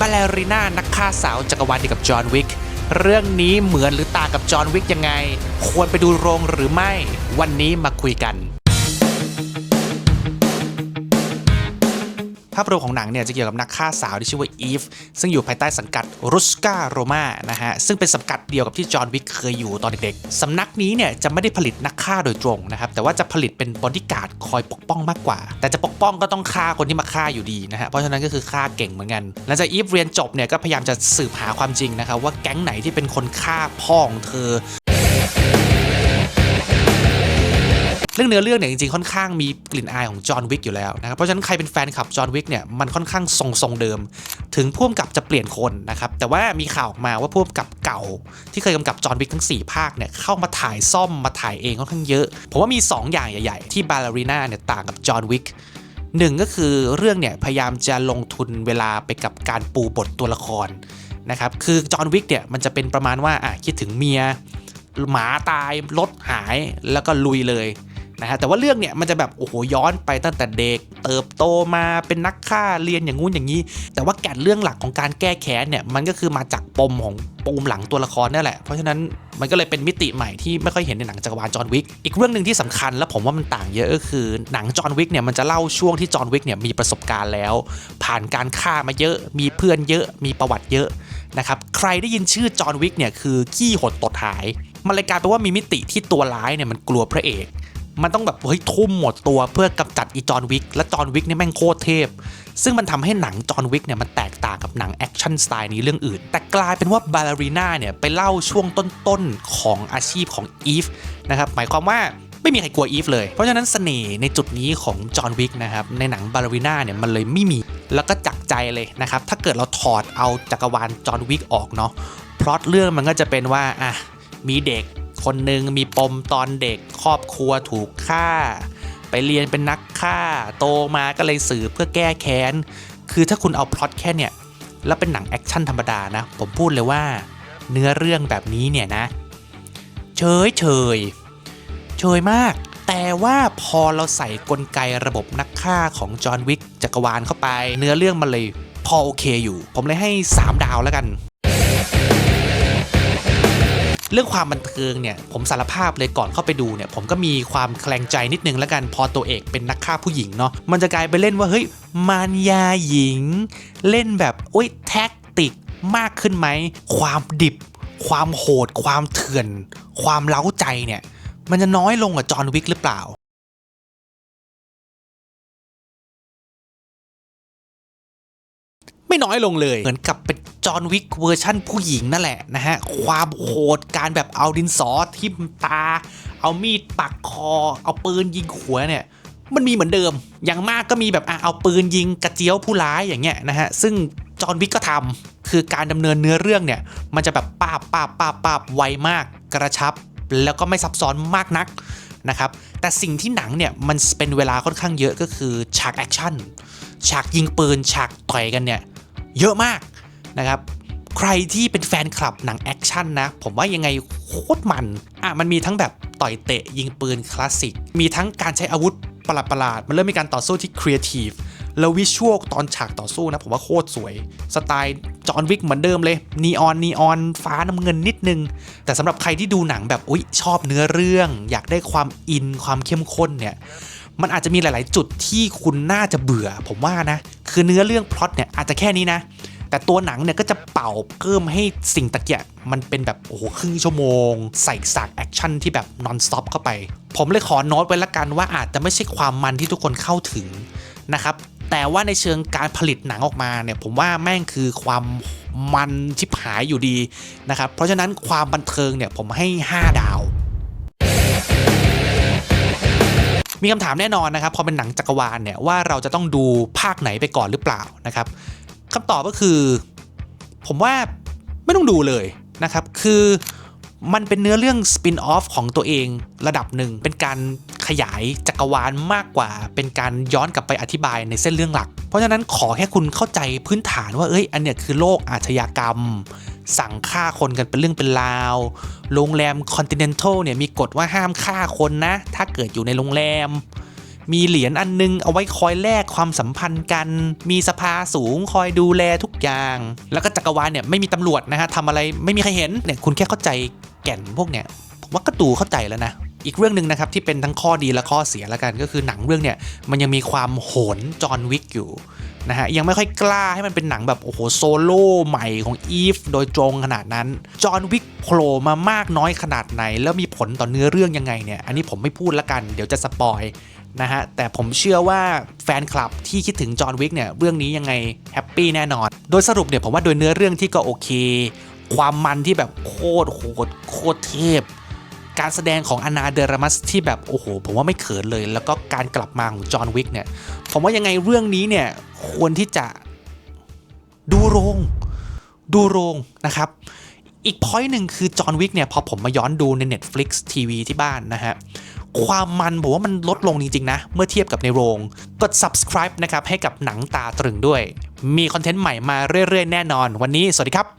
บาลเลริน่านักฆ่าสาวจักรวาลเดียวกับจอห์นวิกเรื่องนี้เหมือนหรือต่างกับจอห์นวิกยังไง ควรไปดูโรงหรือไม่ วันนี้มาคุยกัน ภาพรวมของหนังเนี่ยจะเกี่ยวกับนักฆ่าสาวที่ชื่อว่าอีฟซึ่งอยู่ภายใต้สังกัดรุสกาโรมานะฮะซึ่งเป็นสังกัดเดียวกับที่จอห์นวิกเคยอยู่ตอนเด็กๆสำนักนี้เนี่ยจะไม่ได้ผลิตนักฆ่าโดยตรงนะครับแต่ว่าจะผลิตเป็นบอดี้การ์ดคอยปกป้องมากกว่า แต่จะปกป้องก็ต้องฆ่าคนที่มาฆ่าอยู่ดีนะฮะเพราะฉะนั้นก็คือฆ่าเก่งเหมือนกันหลังจากอีฟเรียนจบเนี่ยก็พยายามจะสืบหาความจริงนะครับว่าแก๊งไหนที่เป็นคนฆ่าพ่อของเธอ เรื่องเนื้อเรื่องเนี่ยจริงๆค่อนข้างมีกลิ่นอายของจอห์นวิกอยู่แล้วนะครับเพราะฉะนั้นใครเป็นแฟนคลับจอห์นวิกเนี่ยมันค่อนข้างทรงทรงๆเดิม ถึงพ่วงกับจะเปลี่ยนคนนะครับแต่ว่ามีข่าวออกมาว่าพ่วงกับเก่า ที่เคยกำกับจอห์นวิกทั้ง 4 ภาคเนี่ยเข้ามาถ่ายซ่อมมาถ่ายเองค่อนข้างเยอะ ผมว่ามี 2 อย่างใหญ่ๆ ที่บาล e รีนาเนี่ยต่างกับจอห์นวิกหนึ่งก็คือเรื่องเนี่ยพยายามจะลงทุนเวลาไปกับการปูบทตัวละครนะครับคือจอห์นวิกเนี่ยมันจะเป็นประมาณว่าอะคิดถึงเมียหมาตายรถหายแล้วก็ลุยเลย นะฮะแต่ว่าเรื่องเนี่ยมันจะแบบโอ้โหย้อนไปตั้งแต่เด็ก เติบโตมาเป็นนักฆ่าเรียนอย่างงู้นอย่างนี้ แต่ว่าแก่นเรื่องหลักของการแก้แค้นเนี่ยมันก็คือมาจากปมของปูมหลังตัวละครนี่แหละ เพราะฉะนั้นมันก็เลยเป็นมิติใหม่ที่ไม่ค่อยเห็นในหนังจักรวาลจอห์นวิก อีกเรื่องหนึ่งที่สำคัญและผมว่ามันต่างเยอะก็คือหนังจอห์นวิกเนี่ยมันจะเล่าช่วงที่จอห์นวิกเนี่ยมีประสบการณ์แล้ว ผ่านการฆ่ามาเยอะ มีเพื่อนเยอะ มีประวัติเยอะนะครับใครได้ยินชื่อจอห์นวิกเนี่ยคือขี้หดตดหาย มันเลยกลายเป็นว่ามีมิติที่ตัวร้ายเนี่ยมันกลัวพระเอก มันต้องแบบเฮ้ยทุ่มหมดตัวเพื่อกำจัดอีจอนวิกและจอห์นวิกเนี่ยแม่งโคตรเทพ ซึ่งมันทำให้หนังจอห์นวิกเนี่ยมันแตกต่างกับหนังแอคชั่นสไตล์นี้เรื่องอื่น แต่กลายเป็นว่าบาล e รีนาเนี่ยไปเล่าช่วงต้นๆของอาชีพของอีฟนะครับหมายความว่าไม่มีใครกลัวอีฟเลย เพราะฉะนั้นเสน่ห์ในจุดนี้ของจอห์นวิกนะครับ ในหนังบาล e รีนาเนี่ยมันเลยไม่มี แล้วก็จักใจเลยนะครับ ถ้าเกิดเราถอดเอาจักรวาลจอห์นวิกออกเนาะ พล็อตเรื่องมันก็จะเป็นว่า อะ มีเด็ก คนหนึ่งมีปมตอนเด็กครอบครัวถูกฆ่า ไปเรียนเป็นนักฆ่า โตมาก็เลยสืบเพื่อแก้แค้น คือถ้าคุณเอาพล็อตแค่เนี่ย แล้วเป็นหนังแอคชั่นธรรมดานะ ผมพูดเลยว่า เนื้อเรื่องแบบนี้เนี่ยนะ เฉยเฉยเฉยมาก แต่ว่าพอเราใส่กลไกระบบนักฆ่าของจอห์นวิกจักรวาลเข้าไป เนื้อเรื่องมันเลยพอโอเคอยู่ ผมเลยให้ 3 ดาวแล้วกัน เรื่องความบันเทิงเนี่ยผมสารภาพเลยก่อนเข้าไปดูเนี่ยผมก็มีความแคลงใจนิดนึงแล้วกันพอตัวเอกเป็นนักฆ่าผู้หญิงเนาะมันจะกลายไปเล่นว่าเฮ้ยมารยาหญิง เล่นแบบโอ้ยแท็กติกมากขึ้นไหมความดิบ ความโหด ความเถื่อน ความเล้าใจเนี่ยมันจะน้อยลงกว่าจอห์นวิกหรือเปล่า ไม่น้อยลงเลย เหมือนกับเป็นจอห์นวิกเวอร์ชั่นผู้หญิงนั่นแหละนะฮะ ความโหดการแบบเอาดินสอทิ่มตา เอามีดปักคอ เอาปืนยิงหัวเนี่ยมันมีเหมือนเดิม อย่างมากก็มีแบบอะเอาปืนยิงกระเจียวผู้ร้ายอย่างเงี้ยนะฮะ ซึ่งจอห์นวิกก็ทำคือการดำเนินเนื้อเรื่องเนี่ย มันจะแบบป้าบป้าบป้าบป้าบไวมากกระชับ แล้วก็ไม่ซับซ้อนมากนักนะครับ แต่สิ่งที่หนังเนี่ย มันเป็นเวลาค่อนข้างเยอะก็คือฉากแอคชั่น ฉากยิงปืน ฉากต่อยกันเนี่ย เยอะมากนะครับ ใครที่เป็นแฟนคลับหนังแอคชั่นนะ ผมว่ายังไงโคตรมัน อะมันมีทั้งแบบต่อยเตะยิงปืนคลาสสิก มีทั้งการใช้อาวุธประหลาดๆมันเริ่มมีการต่อสู้ที่ครีเอทีฟแล้ววิชวลตอนฉากต่อสู้นะผมว่าโคตรสวย สไตล์จอห์นวิกเหมือนเดิมเลยนีออนนีออนฟ้าน้ำเงินนิดนึง แต่สำหรับใครที่ดูหนังแบบอุ๊ยชอบเนื้อเรื่อง อยากได้ความอินความเข้มข้นเนี่ย มันอาจจะมีหลาย ๆ จุดที่คุณน่าจะเบื่อ ผมว่านะ คือเนื้อเรื่องพล็อตเนี่ยอาจจะแค่นี้นะ แต่ตัวหนังเนี่ยก็จะเป่าเพิ่มให้สิ่งตะเกียบมันเป็นแบบโอ้โหครึ่งชั่วโมง ใส่สากแอคชั่นที่แบบนอนสต็อปเข้าไป ผมเลยขอโน้ตไว้ละกันว่าอาจจะไม่ใช่ความมันที่ทุกคนเข้าถึงนะครับแต่ว่าในเชิงการผลิตหนังออกมาเนี่ยผมว่าแม่งคือความมันชิบหายอยู่ดีนะครับเพราะฉะนั้นความบันเทิงเนี่ยผมให้ 5 ดาว มีคำถามแน่นอนนะครับพอเป็นหนังจักรวาลเนี่ยว่าเราจะต้องดูภาคไหนไปก่อนหรือเปล่านะครับคำตอบก็คือ ผมว่าไม่ต้องดูเลยนะครับ คือมันเป็นเนื้อเรื่องสปินออฟของตัวเองระดับหนึ่ง เป็นการขยายจักรวาลมากกว่า เป็นการย้อนกลับไปอธิบายในเส้นเรื่องหลัก เพราะฉะนั้นขอแค่คุณเข้าใจพื้นฐานว่าเอ้ยอันเนี้ยคือโลกอาชญากรรม สั่งฆ่าคนกันเป็นเรื่องเป็นราว โรงแรมคอนติเนนทัลเนี่ยมีกฎว่าห้ามฆ่าคนนะ ถ้าเกิดอยู่ในโรงแรม มีเหรียญอันนึงเอาไว้คอยแลกความสัมพันธ์กัน มีสภาสูงคอยดูแลทุกอย่าง แล้วก็จักรวาลเนี่ยไม่มีตำรวจนะฮะทำอะไรไม่มีใครเห็นเนี่ยคุณแค่เข้าใจแก่นพวกเนี่ยผมว่าก็ดูเข้าใจแล้วนะ อีกเรื่องหนึ่งนะครับที่เป็นทั้งข้อดีและข้อเสียแล้วกัน ก็คือหนังเรื่องเนี่ยมันยังมีความโหนจอห์นวิกอยู่นะฮะยังไม่ค่อยกล้าให้มันเป็นหนังแบบโอ้โหโซโล่ใหม่ของอีฟโดยตรงขนาดนั้นจอห์นวิกโผล่มามากน้อยขนาดไหน แล้วมีผลต่อเนื้อเรื่องยังไงเนี่ยอันนี้ผมไม่พูดละกันเดี๋ยวจะสปอยนะฮะแต่ผมเชื่อว่าแฟนคลับที่คิดถึงจอห์นวิกเนี่ยเรื่องนี้ยังไงแฮปปี้แน่นอน โดยสรุปเนี่ยผมว่าโดยเนื้อเรื่องที่ก็โอเค ความมันที่แบบโคตรโหดโคตรเทพ การแสดงของอนาเดรมัสที่แบบโอ้โหผมว่าไม่เขินเลย แล้วก็การกลับมาของจอห์นวิกเนี่ยผมว่ายังไงเรื่องนี้เนี่ยควรที่จะดูโรง ดูโรงนะครับ อีกพอยต์หนึ่งคือจอห์นวิกเนี่ยพอผมมาย้อนดูใน Netflix TV ที่บ้านนะฮะความมันผมว่ามันลดลงจริง ๆ นะ เมื่อเทียบกับในโรง กด subscribe นะครับ ให้กับหนังตาตรึงด้วย มีคอนเทนต์ใหม่มาเรื่อย ๆ แน่นอน วันนี้ สวัสดีครับ